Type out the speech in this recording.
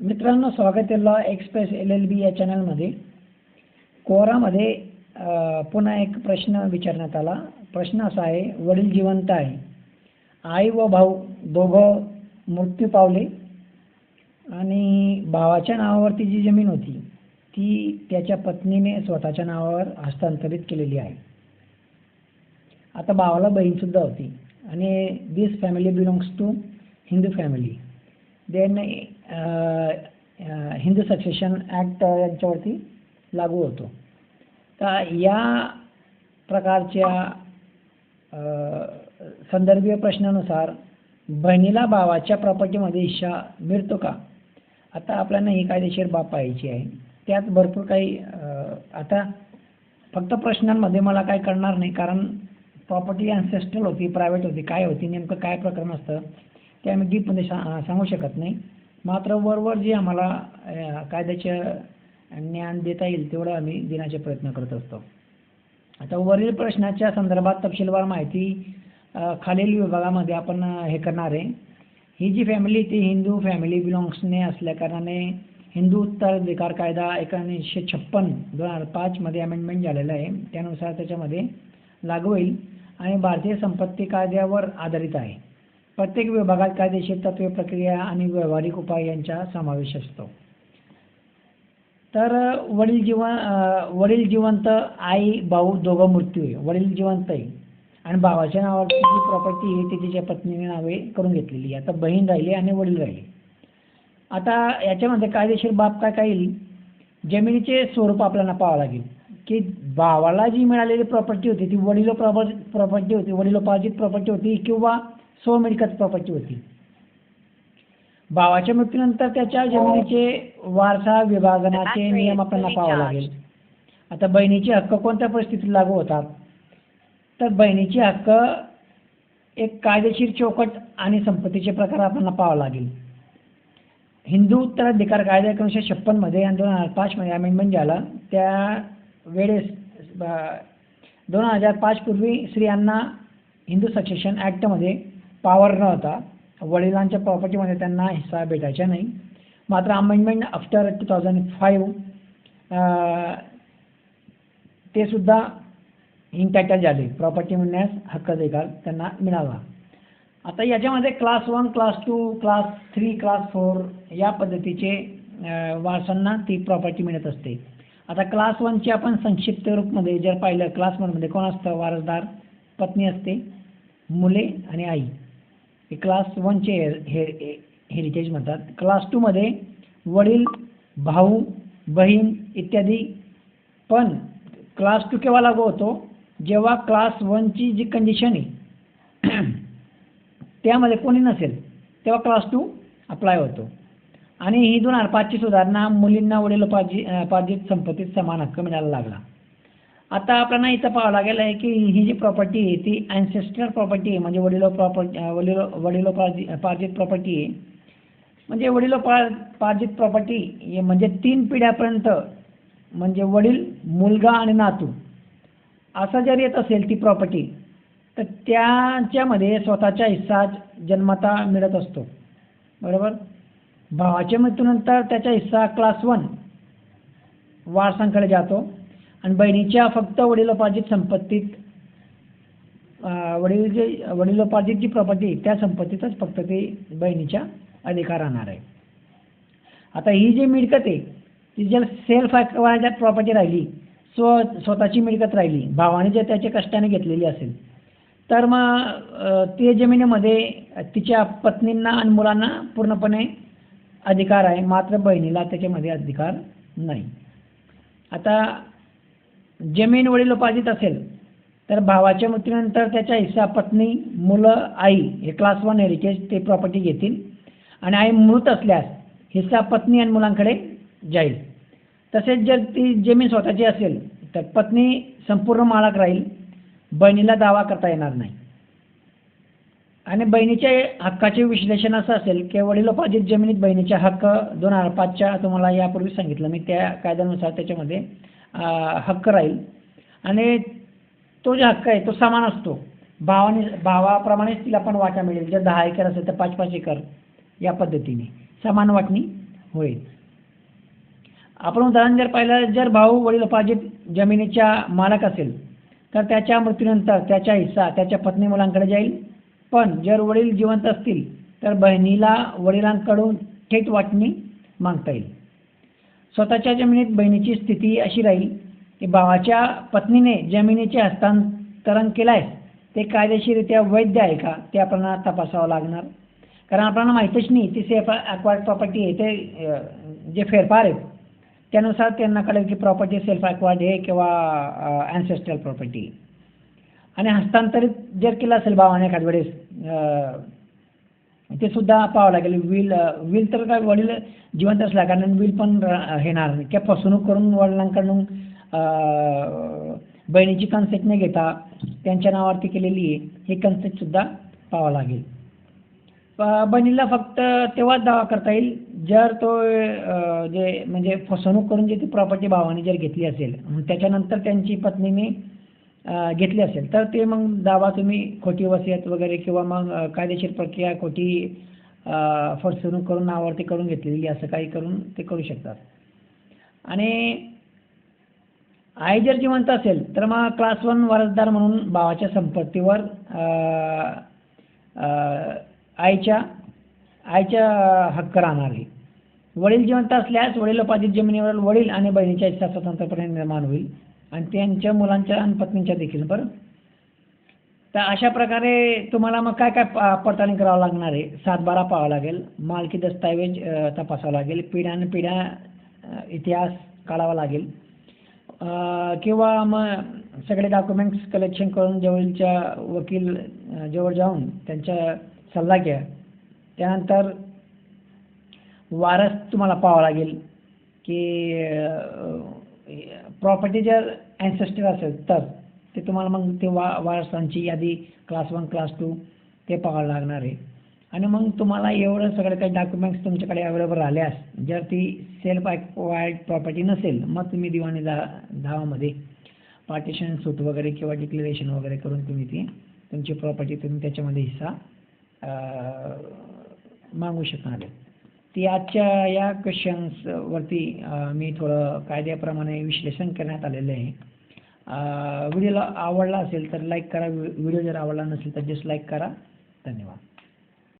मित्रांनो स्वागत आहे law express L L B या चॅनलमध्ये कोरामध्ये पुन्हा एक प्रश्न विचारण्यात आला. प्रश्न असा आहे वडील जिवंत आहे. आई व भाऊ दोघं मृत्यू पावले आणि भावाच्या नावावरती जी जमीन होती ती त्याच्या पत्नीने स्वतःच्या नावावर हस्तांतरित केलेली आहे. आता भावाला बहीणसुद्धा होती आणि this family belongs to Hindu family then Hindu succession act यांच्यावरती लागू होतो. तर या प्रकारच्या संदर्भीय प्रश्नानुसार बहिणीला भावाच्या प्रॉपर्टीमध्ये हिस्सा मिळतो का? आता आपल्याला ही कायदेशीर बाब पाहायची आहे. त्यात भरपूर काही आता फक्त प्रश्नांमध्ये मला काय कळणार नाही कारण प्रॉपर्टी अनसेस्ट्रल होती प्रायव्हेट होती काय होती नेमकं काय प्रकरण असतं ते आम्ही डीपमध्ये सा सांगू शकत नाही. मात्र वरवर जे आम्हाला अ, कायद्याचे ज्ञान देता येईल तेवढं आम्ही देण्याचे प्रयत्न करत असतो. आता वरील प्रश्नाच्या संदर्भात तपशीलवार माहिती खालील विभागामध्ये आपण हे करणार आहे. ही जी फॅमिली ती हिंदू फॅमिली बिलॉंग्सने असल्याकारणाने हिंदू उत्तराधिकार कायदा एकोणीसशे छप्पन दोन हजार पाचमध्ये अमेंडमेंट झालेला आहे. त्यानुसार त्याच्यामध्ये लागू होईल आणि भारतीय संपत्ती कायद्यावर आधारित आहे. प्रत्येक विभागात कायदेशीर तत्वे प्रक्रिया आणि व्यावहारिक उपाय यांचा समावेश असतो. तर वडील जीवन वडील जिवंत आई भाऊ दोघं मृत्यू आहे. वडील जिवंत आहे. आणि भावाच्या नावावर जी प्रॉपर्टी आहे ती तिच्या पत्नीने नावे करून घेतलेली आहे. आता बहीण राहिली आणि वडील राहिले. आता याच्यामध्ये कायदेशीर बाब काय काय येईल? जमिनीचे स्वरूप आपल्याला पाहावं लागेल. की भावाला जी मिळालेली प्रॉपर्टी होती ती वडिलो प्रॉपर्टी होती वडिलोपार्जित प्रॉपर्टी होती किंवा स्वमिळकत प्रॉपर्टी होती. भावाच्या मृत्यूनंतर त्याच्या जमिनीचे वारसा विभाजनाचे नियम आपल्याला पाहावे लागेल. आता बहिणीचे हक्क कोणत्या परिस्थितीत लागू होतात? तर बहिणीचे हक्क एक कायदेशीर चौकट आणि संपत्तीचे प्रकार आपल्याला पाहावं लागेल. हिंदू उत्तराधिकार कायदा एकोणीसशे छप्पनमध्ये आणि दोन हजार पाचमध्ये अमेंडमेंट झाला त्या वेळेस दोन हजार पाचपूर्वी स्त्रियांना हिंदू सक्सेशन ॲक्टमध्ये पॉवर नव्हता. वडिलांच्या प्रॉपर्टीमध्ये त्यांना हिस्सा भेटायचा नाही. मात्र amendment after two thousand five ते सुद्धा इनटायटल झाले. प्रॉपर्टी मिळण्यास हक्क अधिकार त्यांना मिळाला. आता याच्यामध्ये class one class two class three class four या पद्धतीचे वारसांना ती प्रॉपर्टी मिळत असते. आता क्लास वनची आपण संक्षिप्त रूपमध्ये जर पाहिलं क्लास वनमध्ये कोण असतं? वारसदार पत्नी असते मुले आणि आई. क्लास वनचे हे हे हेरिटेज म्हणतात. क्लास टूमध्ये वडील भाऊ बहीण इत्यादी. पण क्लास टू केव्हा लागू होतो? जेव्हा क्लास वनची जी कंडिशन आहे त्यामध्ये कोणी नसेल तेव्हा क्लास टू अप्लाय होतो. आणि ही दोन हजार पाचची सुधारणा मुलींना वडिलोपार्जी अं, पार्जित संपत्तीत समान हक्क मिळायला लागला. आता आपल्याला इथं पाहावं लागेल आहे की ही जी प्रॉपर्टी आहे ती अँसेस्टर प्रॉपर्टी आहे म्हणजे वडिलो प्रॉपर्टी वडिलो वडिलोपार्जी पार्जित प्रॉपर्टी आहे. म्हणजे वडिलोपार पार्जित प्रॉपर्टी हे म्हणजे तीन पिढ्यापर्यंत म्हणजे वडील मुलगा आणि नातू. असं जर येत असेल ती प्रॉपर्टी तर त्याच्यामध्ये स्वतःच्या हिस्सा जन्मता मिळत असतो. बरोबर? भावाच्या मृत्यूनंतर त्याचा हिस्सा क्लास वन वारसांकडे जातो. आणि बहिणीच्या फक्त वडिलोपार्जित संपत्तीत वडील जे वडिलोपार्जित जी प्रॉपर्टी आहे त्या संपत्तीतच फक्त ते बहिणीच्या अधिकार राहणार आहे. आता ही जी मिळकत आहे ती जर सेल्फ ॲक्वायर्ड प्रॉपर्टी राहिली स्व स्वतःची मिळकत राहिली भावाने जर त्याच्या कष्टाने घेतलेली असेल तर मग ते जमिनीमध्ये तिच्या पत्नींना आणि मुलांना पूर्णपणे अधिकार आहे मात्र बहिणीला त्याच्यामध्ये अधिकार नाही. आता जमीन वडिलोपार्जित असेल तर भावाच्या मृत्यूनंतर त्याच्या हिस्सा पत्नी मुलं आई हे क्लास वन हेरिटेज ते प्रॉपर्टी घेतील आणि आई मृत असल्यास हिस्सा पत्नी आणि मुलांकडे जाईल. तसेच जर ती जमीन स्वतःची असेल तर पत्नी संपूर्ण मालक राहील बहिणीला दावा करता येणार नाही. आणि बहिणीच्या हक्काचे विश्लेषण असं असेल की वडिलोपार्जित जमिनीत बहिणीचे हक्क दोन हजार पाचच्या तुम्हाला यापूर्वी सांगितलं. मी त्या कायद्यानुसार त्याच्यामध्ये हक्क राहील. आणि तो जो हक्क आहे तो समान असतो. भावाने भावाप्रमाणेच तिला पण वाटा मिळेल. जर दहा एकर असेल तर पाच पाच एकर या पद्धतीने. समान वाटणी होईल. आपण उदाहरण जर पाहिलं जर भाऊ वडिलोपार्जित जमिनीच्या मालक असेल तर त्याच्या मृत्यूनंतर त्याचा हिस्सा त्याच्या पत्नी मुलांकडे जाईल. पण जर वडील जिवंत असतील तर बहिणीला वडिलांकडून थेट वाटणी मागता येईल. स्वतःच्या जमिनीत बहिणीची स्थिती अशी राहील की भावाच्या पत्नीने जमिनीचे हस्तांतरण केल्यास ते कायदेशीररित्या वैध आहे का? ते आपल्याला तपासावं लागणार. कारण आपल्याला माहीतच नाही ती सेफ ॲक्वायर्ड प्रॉपर्टी आहे ते जे फेरफार आहेत त्यानुसार त्यांना कळेल की प्रॉपर्टी सेल्फ ॲक्वायर्ड आहे किंवा अँसेस्ट्रल प्रॉपर्टी आणि हस्तांतरित जर केलं असेल भावाने एखाद वेळेस ते सुद्धा पाहावं लागेल. विल विल तर काय वडील जिवंत असल्या कारण विल पण येणार नाही. किंवा फसवणूक करून वडिलांकडून बहिणीची कन्सेप्ट न घेता त्यांच्या नावावरती केलेली आहे. हे कन्सेप्ट सुद्धा पाहावं लागेल. बहिणीला फक्त तेव्हाच दावा करता येईल जर तो जे म्हणजे फसवणूक करून जे ती प्रॉपर्टी भावाने जर घेतली असेल. मग त्याच्यानंतर त्यांची पत्नीने घेतले असेल. तर ते मग दावा तुम्ही खोटी वसियत वगैरे किंवा मग कायदेशीर प्रक्रिया खोटी फसवणूक करून नावावरती करून घेतलेली असं काही करून ते करू शकतात. आणि आई जर जिवंत असेल तर मग क्लास वन वारसदार म्हणून भावाच्या संपत्तीवर आईच्या आईच्या हक्क राहणार आहे. वडील जिवंत असल्यास वडिलोपार्जित जमिनीवर वडील आणि बहिणीच्या हिस्सा स्वतंत्रपणे निर्माण होईल. आणि त्यांच्या मुलांच्या आणि पत्नींच्या देखील बरं? तर अशा प्रकारे तुम्हाला मग काय काय प- पडताळणी करावं लागणार आहे? सातबारा पाहावा लागेल मालकी दस्तऐवज तपासावं तपासावा लागेल पिढ्यान पिढ्या इतिहास काढावा लागेल. किंवा मग सगळे डॉक्युमेंट्स कलेक्शन करून जवळच्या वकील जवळ जाऊन त्यांचा सल्ला घ्या. त्यानंतर वारस तुम्हाला पाहावं लागेल की प्रॉपर्टी जर ॲन्सेस्टर असेल तर ते तुम्हाला मग ते वा वारसांची यादी क्लास वन क्लास टू ते पाहावं लागणार आहे. आणि मग तुम्हाला एवढं सगळं काही डॉक्युमेंट्स तुमच्याकडे अवेलेबल राहिल्यास जर ती सेल्फ वाईड प्रॉपर्टी नसेल मग तुम्ही दिवाणी दा धावामध्ये पार्टिशन सूट वगैरे किंवा डिक्लेरेशन वगैरे करून तुम्ही ती तुमची प्रॉपर्टी तुम्ही त्याच्यामध्ये हिस्सा मागू शकणार आहे. ती आजच्या या क्वेश्चन्सवरती मी थोडं कायद्याप्रमाणे विश्लेषण करण्यात आलेलं आहे. व्हिडिओला आवडला असेल तर लाईक करा. व्हिडिओ जर आवडला नसेल तर डिसलाईक करा. धन्यवाद.